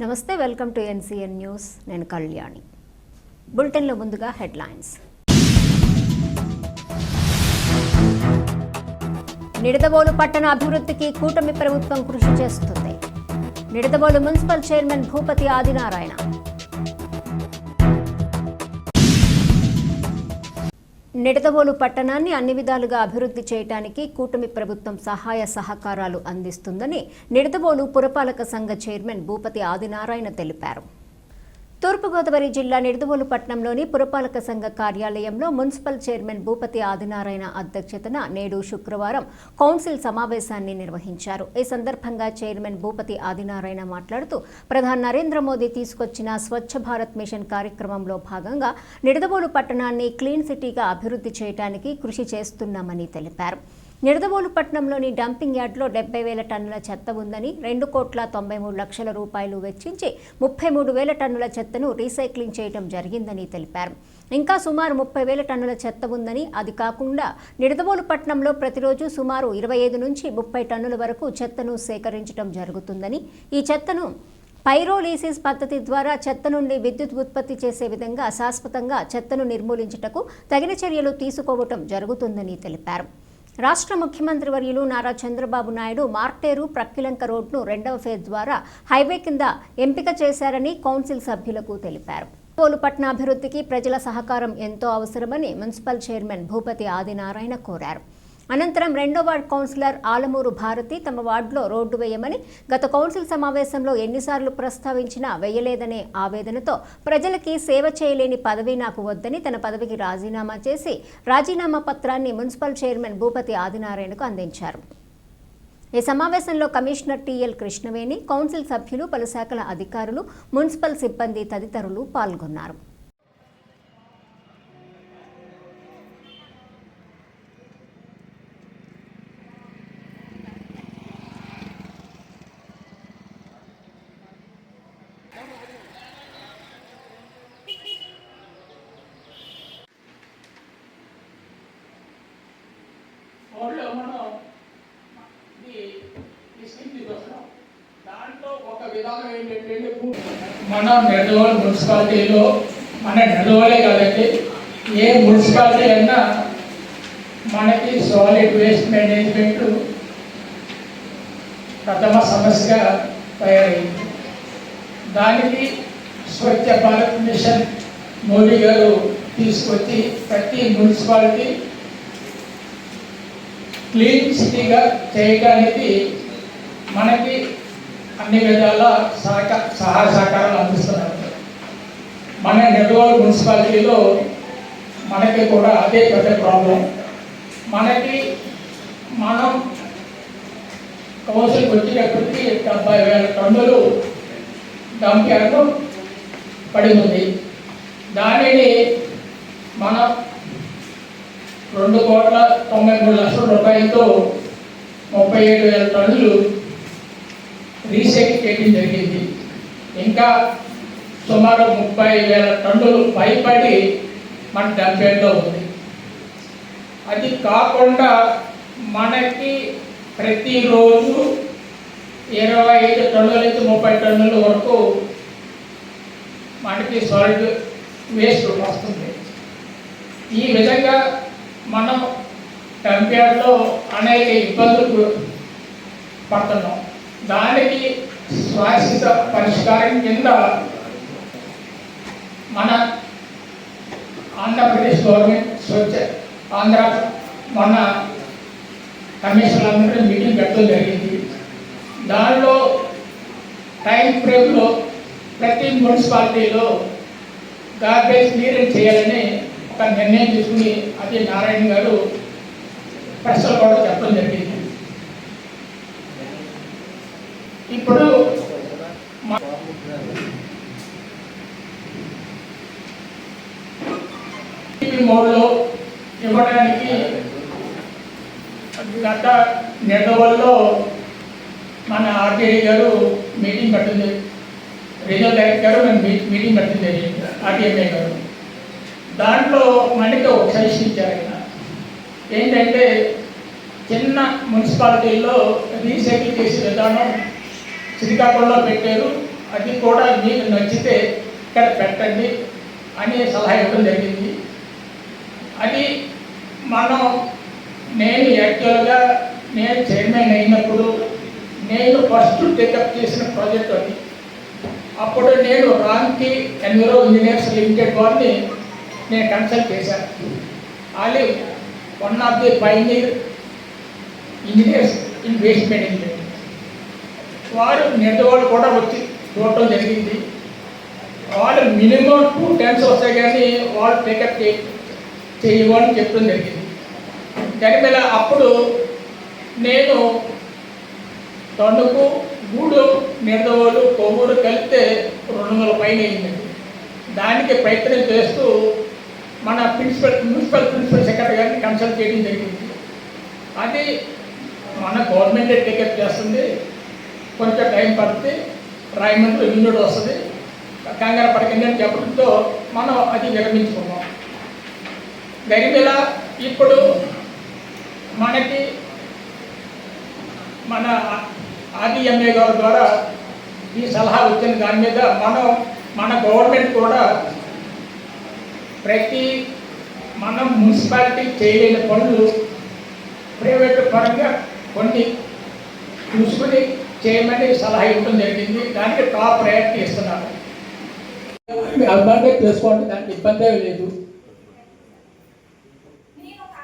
నమస్తే welcome to NCN news. నేను కళ్యాణి. బులెటిన్లో ముందుగా హెడ్లైన్స్. నిడదవోలు పట్టణ అభివృద్ధికి కూటమి ప్రభుత్వం కృషి చేస్తుంది. Nidadavolu municipal chairman Bhupathi Adinarayana. Nidadavolu పట్టణాన్ని అన్ని విధాలుగా అభివృద్ధి చేయడానికి కూటమి ప్రభుత్వం సహాయ సహకారాలు అందిస్తుందని నిడదవోలు పురపాలక సంఘ చైర్మన్ భూపతి ఆదినారాయణ తెలిపారు. తూర్పుగోదావరి జిల్లా నిడదవోలు పట్టణంలోని పురపాలక సంఘ కార్యాలయంలో మున్సిపల్ చైర్మన్ భూపతి ఆదినారాయణ అధ్యక్షతన నేడు శుక్రవారం కౌన్సిల్ సమావేశాన్ని నిర్వహించారు. ఈ సందర్భంగా చైర్మన్ భూపతి ఆదినారాయణ మాట్లాడుతూ ప్రధాని నరేంద్ర మోదీ తీసుకొచ్చిన స్వచ్ఛ భారత్ మిషన్ కార్యక్రమంలో భాగంగా నిడదవోలు పట్టణాన్ని క్లీన్ సిటీగా అభివృద్ధి చేయడానికి కృషి చేస్తున్నామని తెలిపారు. నిడదవోలు పట్టణంలోని డంపింగ్ యార్డ్లో డెబ్బై వేల టన్నుల చెత్త ఉందని రెండు కోట్ల తొంభై మూడు లక్షల రూపాయలు వెచ్చించి ముప్పై మూడు వేల టన్నుల చెత్తను రీసైక్లింగ్ చేయడం జరిగిందని తెలిపారు. ఇంకా సుమారు ముప్పై వేల టన్నుల చెత్త ఉందని అది కాకుండా నిడదవోలు పట్టణంలో ప్రతిరోజు సుమారు ఇరవై ఐదు నుంచి ముప్పై టన్నుల వరకు చెత్తను సేకరించడం జరుగుతుందని ఈ చెత్తను పైరోలీసిస్ పద్ధతి ద్వారా చెత్త నుండి విద్యుత్ ఉత్పత్తి చేసే విధంగా శాశ్వతంగా చెత్తను నిర్మూలించుటకు తగిన చర్యలు తీసుకోవటం జరుగుతుందని తెలిపారు. రాష్ట్ర ముఖ్యమంత్రి వర్యులు నారా చంద్రబాబు నాయుడు మార్టేరు ప్రక్కిలంక రోడ్ను రెండవ ఫేజ్ ద్వారా హైవే కింద ఎంపిక చేశారని కౌన్సిల్ సభ్యులకు తెలిపారు. పోలుపట్న అభివృద్ధికి ప్రజల సహకారం ఎంతో అవసరమని మున్సిపల్ చైర్మన్ భూపతి ఆదినారాయణ కోరారు. అనంతరం రెండో వార్డు కౌన్సిలర్ ఆలమూరు భారతి తమ వార్డులో రోడ్డు వేయమని గత కౌన్సిల్ సమావేశంలో ఎన్నిసార్లు ప్రస్తావించినా వేయలేదనే ఆవేదనతో ప్రజలకి సేవ చేయలేని పదవి నాకు వద్దని తన పదవికి రాజీనామా చేసి రాజీనామా పత్రాన్ని మున్సిపల్ చైర్మన్ భూపతి ఆదినారాయణకు అందించారు. ఈ సమావేశంలో కమిషనర్ టీఎల్ కృష్ణవేణి కౌన్సిల్ సభ్యులు పలు శాఖల అధికారులు మున్సిపల్ సిబ్బంది తదితరులు పాల్గొన్నారు. ఫోన్లో మనం ఇది ఈ స్కీమ్ తీసుకొస్తున్నాం దాంట్లో ఒక విధానం ఏంటంటే మన నెడవల్ మున్సిపాలిటీలో మన నెడవలే కాబట్టి ఏ మున్సిపాలిటీ అయినా మనకి సాలిడ్ వేస్ట్ మేనేజ్మెంట్ ప్రథమ సమస్యగా తయారైంది. దానికి స్వచ్ఛ భారత్ మిషన్ మోడీ గారు తీసుకొచ్చి ప్రతి మున్సిపాలిటీ క్లీన్ సిటీగా చేయడానికి మనకి అన్ని విధాల సహక సహాయ సహకారాలు అందిస్తున్నారు. మన నెల్లూరు మున్సిపాలిటీలో మనకి కూడా అదే పెద్ద ప్రాబ్లం మనకి మనం కౌన్సిల్కి వచ్చేటప్పటికి డెబ్బై వేల టన్నులు డంప్యార్డు పడి ఉంది. దానిని మన రెండు కోట్ల తొంభై మూడు లక్షల రూపాయలతో ముప్పై ఏడు వేల టన్నులు రీసైకిల్ చేయడం జరిగింది. ఇంకా సుమారు ముప్పై వేల టన్నులు పైపడి మన డంపేట్లో ఉంది. అది కాకుండా మనకి ప్రతిరోజు ఇరవై ఐదు టన్నుల నుంచి ముప్పై టన్నుల వరకు మనకి సాలిడ్ వేస్ట్ వస్తుంది. ఈ విధంగా మనం కంపేర్లో అనేక ఇబ్బందులు పడుతున్నాం. దానికి శాశ్వత పరిష్కారం కింద మన ఆంధ్రప్రదేశ్ గవర్నమెంట్ స్వచ్ఛ ఆంధ్ర మన కమిషన్ అందరూ మీటింగ్ పెట్టడం జరిగింది. దానిలో టైం ఫ్రేమ్లో ప్రతి మున్సిపాలిటీలో గార్బేజ్ క్లియరెన్స్ చేయాలని ఒక నిర్ణయం తీసుకుని అదే నారాయణ గారు ప్రశ్నలు కూడా చెప్పడం జరిగింది. ఇప్పుడు మా- మోడ్లో ఇవ్వడానికి గత నెలవల్లో మన ఆర్టీఐ గారు మీటింగ్ పెట్టింది రీజనల్ డైరెక్టర్ గారు మేము మీటింగ్ పెట్టింది ఆర్టీఎంఏ గారు. దాంట్లో మనకి ఒక సజెషన్ ఇచ్చారు ఆయన. ఏంటంటే చిన్న మున్సిపాలిటీల్లో రీసైకిల్ చేసే విధానం శ్రీకాకుళంలో పెట్టారు. అది కూడా మీకు నచ్చితే ఇక్కడ పెట్టండి అని సలహా ఇవ్వడం జరిగింది. అది మనం నేను యాక్చువల్గా నేను చైర్మన్ అయినప్పుడు నేను ఫస్ట్ టేకప్ చేసిన ప్రాజెక్ట్ అది. అప్పుడు నేను రాంకి ఎన్విరో ఇంజనీర్స్ లిమిటెడ్ వారిని నేను కన్సల్ట్ చేశాను. Olive one of the pioneer engineers in waste management వారు నిర్దవాళ్ళు కూడా వచ్చి చూడటం జరిగింది. వాళ్ళు మినిమం టూ టెన్స్ వస్తాయి కానీ వాళ్ళు టేకప్ చే చేయమని చెప్పడం జరిగింది. దాని మీద అప్పుడు నేను తణుకు గూడు నిర్దవాళ్ళు కొవ్వూరు కలిపితే రెండు వందల పైన అయిందండి దానికి ప్రయత్నం చేస్తూ మన ప్రిన్సిపల్ మున్సిపల్ ప్రిన్సిపల్ సెక్రటరీ గారిని కన్సల్ట్ చేయడం జరిగింది. అది మన గవర్నమెంటే టేకప్ చేస్తుంది. కొంచెం టైం పడితే రాయమండ్రి రెవెన్యూ వస్తుంది. కంగారు పడకండి అని చెప్పడంతో మనం అది విరమించుకున్నాం. గరిమిల ఇప్పుడు మనకి మన ఆర్డీఎంఏ గారి ద్వారా ఈ సలహా వచ్చిన దాని మీద మనం మన గవర్నమెంట్ కూడా ప్రతి మనం మున్సిపాలిటీ చేయలేని పనులు ప్రైవేట్ పరంగా కొన్ని చూసుకుని చేయమని సలహా ఇవ్వడం జరిగింది. దానికి టాప్ ప్రయారిటీ ఇస్తున్నారు. అడ్వాంటేజ్ చేసుకోండి దానికి ఇబ్బంది లేదు. నేను ఒక